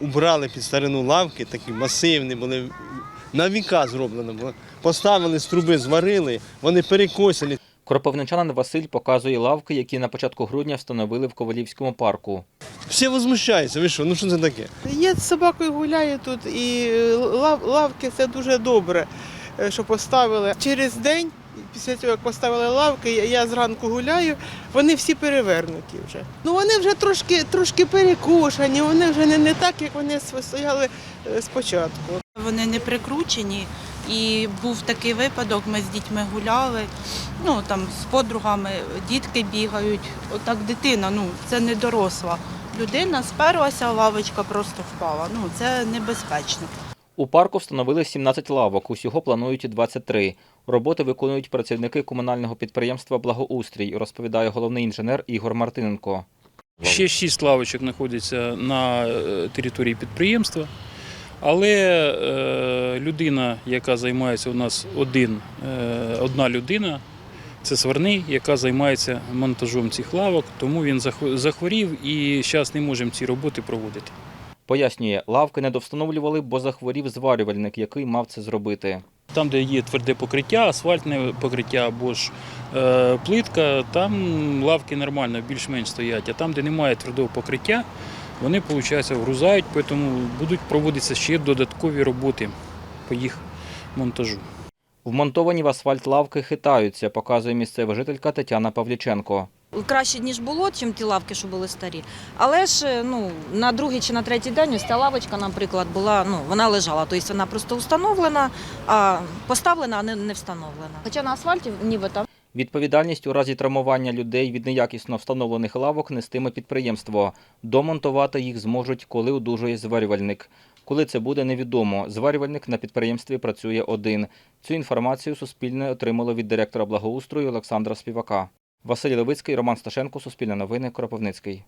убрали під старину лавки, такі масивні, були на віка зроблено було. Поставили з труби, зварили, вони перекосили. Кропивничанин Василь показує лавки, які на початку грудня встановили в Ковалівському парку. Всі возмущаються, ви що, ну що це таке? Я з собакою гуляю тут і лав- лавки це дуже добре, е, що поставили. Через день, після цього, як поставили лавки, я- зранку гуляю, вони всі перевернуті вже. Ну вони вже трошки, трошки перекошені, вони вже не, не так, як вони стояли е, спочатку. Вони не прикручені. І був такий випадок, ми з дітьми гуляли, ну там з подругами дітки бігають. Отак дитина, ну це не доросла. Людина сперлася, лавочка просто впала. Ну це небезпечно. У парку встановили 17 лавок, усього планують 23. Роботи виконують працівники комунального підприємства Благоустрій, розповідає головний інженер Ігор Мартиненко. Ще шість лавочок знаходяться на е, території підприємства. Але е, людина, яка займається у нас один, е, одна людина, це сварний, яка займається монтажом цих лавок, тому він захво- захворів і зараз не можемо ці роботи проводити. Пояснює, лавки не довстановлювали, бо захворів зварювальник, який мав це зробити. Там, де є тверде покриття, асфальтне покриття або ж е, плитка, там лавки нормально, більш-менш стоять. А там, де немає твердого покриття, вони, виходить, вгрузають, тому будуть проводитися ще додаткові роботи по їх монтажу. Вмонтовані в асфальт лавки хитаються, показує місцева жителька Тетяна Павліченко. Краще, ніж було, чим ті лавки, що були старі. Але ж ну, на другий чи на третій день ось ця лавочка, наприклад, була, ну, вона лежала. Тобто вона просто встановлена, а поставлена, а не, не встановлена. Хоча на асфальті ніби там. Відповідальність у разі травмування людей від неякісно встановлених лавок нестиме підприємство. Домонтувати їх зможуть, коли одужує зварювальник. Коли це буде, невідомо. Зварювальник на підприємстві працює один. Цю інформацію Суспільне отримало від директора благоустрою Олександра Співака. Василь Левицький, Роман Сташенко, Суспільне новини, Кропивницький.